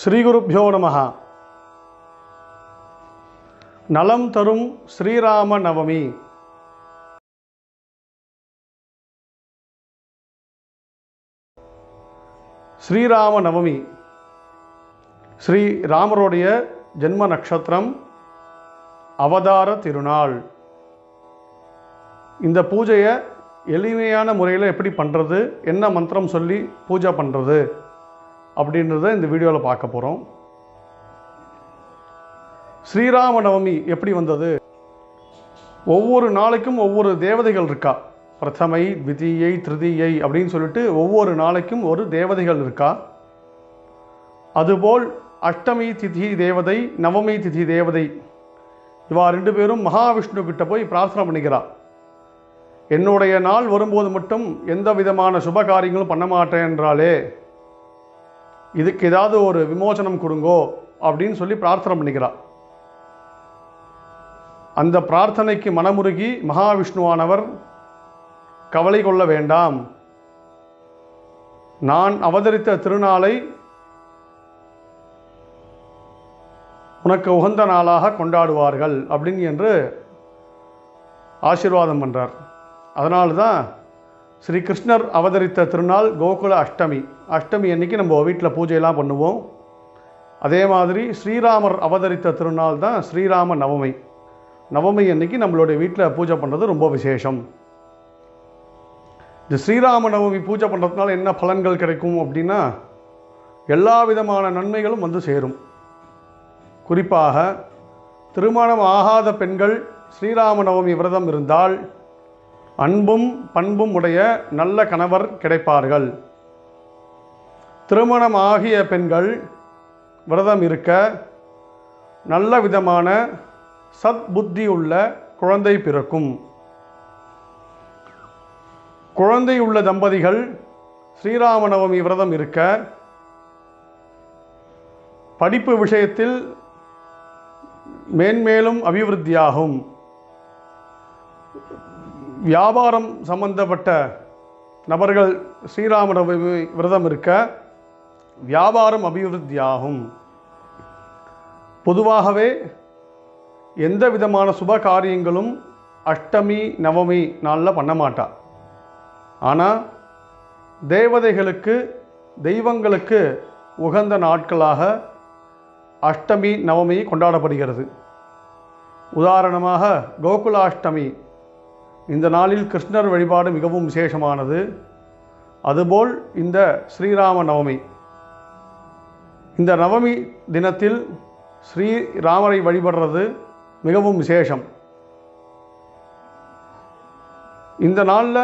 ஸ்ரீகுருப்போ நம. நலம் தரும் ஸ்ரீராம நவமி. ஸ்ரீராம நவமி. ஸ்ரீ ராமருடைய ஜென்ம நட்சத்திரம் அவதார திருநாள். இந்த பூஜையை எளிமையான முறையில் எப்படி பண்ணுறது என்ன மந்திரம் சொல்லி பூஜை பண்ணுறது அப்படின்றத இந்த வீடியோவில் பார்க்க போகிறோம் ஸ்ரீராம நவமி எப்படி வந்தது? ஒவ்வொரு நாளைக்கும் ஒவ்வொரு தேவதைகள் இருக்கா? பிரதமை த்விதீயை திருதியை அப்படின்னு சொல்லிட்டு ஒவ்வொரு நாளைக்கும் ஒரு தேவதைகள் இருக்கா? அதுபோல் அஷ்டமி திதி தேவதை நவமி திதி தேவதை இவா ரெண்டு பேரும் மகாவிஷ்ணு கிட்ட போய் பிரார்த்தனை பண்ணிக்கிறா. என்னுடைய நாள் வரும்போது மட்டும் எந்த விதமான சுப காரியங்களும் பண்ண மாட்டேன் என்றாலே இதுக்கு ஏதாவது ஒரு விமோசனம் கொடுங்கோ அப்படின்னு சொல்லி பிரார்த்தனை பண்ணிக்கிறா. அந்த பிரார்த்தனைக்கு மனமுருகி மகாவிஷ்ணுவானவர் கவலை கொள்ள வேண்டாம். நான் அவதரித்த திருநாளை உனக்கு உகந்த நாளாக கொண்டாடுவார்கள் அப்படின்னு என்று ஆசீர்வாதம் பண்ணுறார் அதனால தான் ஸ்ரீ கிருஷ்ணர் அவதரித்த திருநாள் கோகுல அஷ்டமி. அஷ்டமி அன்னைக்கு நம்ம வீட்டில் பூஜையெல்லாம் பண்ணுவோம். அதே மாதிரி ஸ்ரீராமர் அவதரித்த திருநாள் தான் ஸ்ரீராம நவமி. நவமி அன்னைக்கு நம்மளுடைய வீட்டில் பூஜை பண்ணுறது ரொம்ப விசேஷம். இந்த ஸ்ரீராம நவமி பூஜை பண்ணுறதுனால என்ன பலன்கள் கிடைக்கும் அப்படின்னா எல்லா விதமான நன்மைகளும் வந்து சேரும். குறிப்பாக திருமணம் ஆகாத பெண்கள் ஸ்ரீராம நவமி விரதம் இருந்தால் அன்பும் பண்பும் உடைய நல்ல கணவர் கிடைப்பார்கள். திருமணம் ஆகிய பெண்கள் விரதம் இருக்க நல்ல விதமான சத் புத்தி உள்ள குழந்தை பிறக்கும். குழந்தை உள்ள தம்பதிகள் ஸ்ரீராமநவமி விரதம் இருக்க படிப்பு விஷயத்தில் மேன்மேலும் அபிவிருத்தியாகும். வியாபாரம் சம்பந்தப்பட்ட நபர்கள் ஸ்ரீராம விரதம் இருக்க வியாபாரம் அபிவிருத்தியாகும். பொதுவாகவே எந்த விதமான சுப காரியங்களும் அஷ்டமி நவமி நாளில் பண்ண மாட்டா. ஆனால் தேவதைகளுக்கு தெய்வங்களுக்கு உகந்த நாட்களாக அஷ்டமி நவமி கொண்டாடப்படுகிறது. உதாரணமாக கோகுலாஷ்டமி இந்த நாளில் கிருஷ்ணர் வழிபாடு மிகவும் விசேஷமானது. அதுபோல் இந்த ஸ்ரீராம நவமி இந்த நவமி தினத்தில் ஸ்ரீராமரை வழிபடுறது மிகவும் விசேஷம். இந்த நாளில்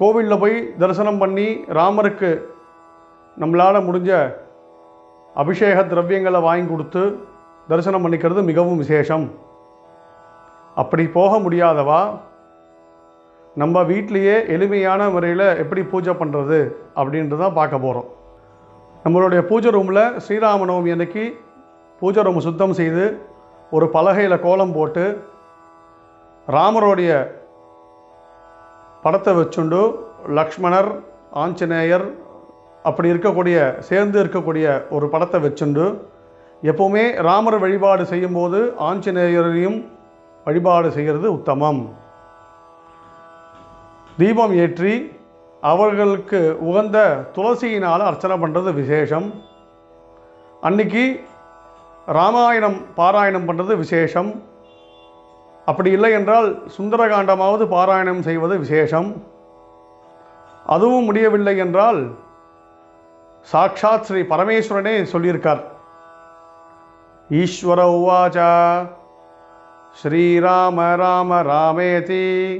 கோவிலில் போய் தரிசனம் பண்ணி ராமருக்கு நம்மளால் முடிஞ்ச அபிஷேக திரவியங்களை வாங்கி கொடுத்து தரிசனம் பண்ணிக்கிறது மிகவும் விசேஷம். அப்படி போக முடியாதவா? நம்ம வீட்டிலையே எளிமையான முறையில் எப்படி பூஜை பண்ணுறது அப்படின்றத பார்க்க போகிறோம் நம்மளுடைய பூஜை ரூமில் ஸ்ரீராம நவமி அன்னைக்கு பூஜை ரூம் சுத்தம் செய்து ஒரு பலகையில் கோலம் போட்டு ராமருடைய படத்தை வச்சுண்டு லக்ஷ்மணர் ஆஞ்சநேயர் அப்படி இருக்கக்கூடிய சேர்ந்து இருக்கக்கூடிய ஒரு படத்தை வச்சுண்டு எப்போவுமே ராமர் வழிபாடு செய்யும்போது ஆஞ்சநேயரையும் வழிபாடு செய்கிறது உத்தமம். தீபம் ஏற்றி அவர்களுக்கு உகந்த துளசியினால் அர்ச்சனை பண்ணுறது விசேஷம். அன்னைக்கு ராமாயணம் பாராயணம் பண்ணுறது விசேஷம். அப்படி இல்லை என்றால் சுந்தரகாண்டமாவது பாராயணம் செய்வது விசேஷம். அதுவும் முடியவில்லை என்றால் சாட்சாத் ஸ்ரீ பரமேஸ்வரனே சொல்லியிருக்கார். ஈஸ்வர உவாச்சா ஸ்ரீராம ராம ராமேதி.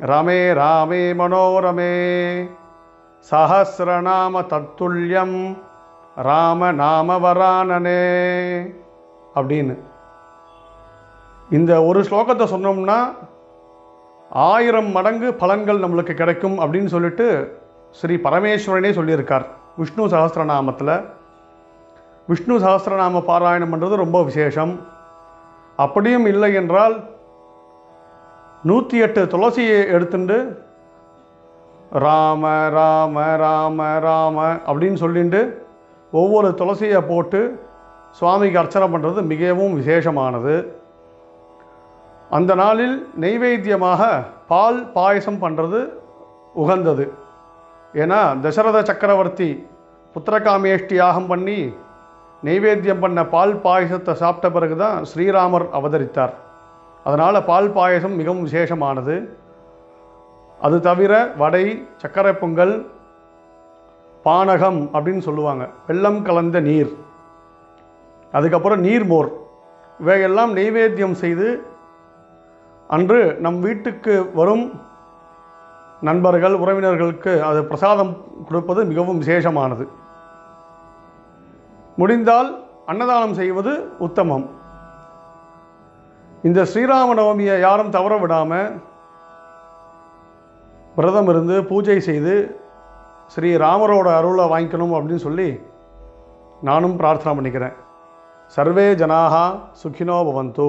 ரமே ராமே மனோரமே. சஹசிரநாம தத்துல்யம் ராம நாம வரானனே. அப்படின்னு. இந்த ஒரு ஸ்லோகத்தை சொன்னோம்னா ஆயிரம் மடங்கு பலன்கள் நம்மளுக்கு கிடைக்கும் அப்படின்னு சொல்லிட்டு ஸ்ரீ பரமேஸ்வரனே சொல்லியிருக்கார் விஷ்ணு சகஸ்திரநாமத்தில் விஷ்ணு சகஸ்திரநாம பாராயணம் பண்ணுறது ரொம்ப விசேஷம். அப்படியும் இல்லை என்றால் நூற்றி எட்டு துளசியை எடுத்துட்டு ராம ராம ராம ராம அப்படின்னு சொல்லிட்டு ஒவ்வொரு துளசியை போட்டு சுவாமிக்கு அர்ச்சனை பண்ணுறது மிகவும் விசேஷமானது. அந்த நாளில் நெய்வேத்தியமாக பால் பாயசம் பண்ணுறது உகந்தது. ஏன்னா தசரத சக்கரவர்த்தி புத்திரகாமேஷ்டி யாகம் பண்ணி நெய்வேத்தியம் பண்ண பால் பாயசத்தை சாப்பிட்ட பிறகு தான் ஸ்ரீராமர் அவதரித்தார். அதனால் பால் பாயசம் மிகவும் விசேஷமானது. அது தவிர வடை சர்க்கரை பொங்கல் பானகம் அப்படின்னு சொல்லுவாங்க. வெள்ளம் கலந்த நீர். அதுக்கப்புறம் நீர்மோர் இவையெல்லாம் நெய்வேத்தியம் செய்து அன்று நம் வீட்டுக்கு வரும் நண்பர்கள் உறவினர்களுக்கு அது பிரசாதம் கொடுப்பது மிகவும் விசேஷமானது. முடிந்தால் அன்னதானம் செய்வது உத்தமம். இந்த ஸ்ரீராம நவமியை யாரும் தவற விடாமல் விரதம் இருந்து பூஜை செய்து ஸ்ரீ ராமரோட அருளை வாங்கிக்கணும் அப்படின்னு சொல்லி நானும் பிரார்த்தனை பண்ணிக்கிறேன். சர்வே ஜனாகா சுகினோ பவந்தோ.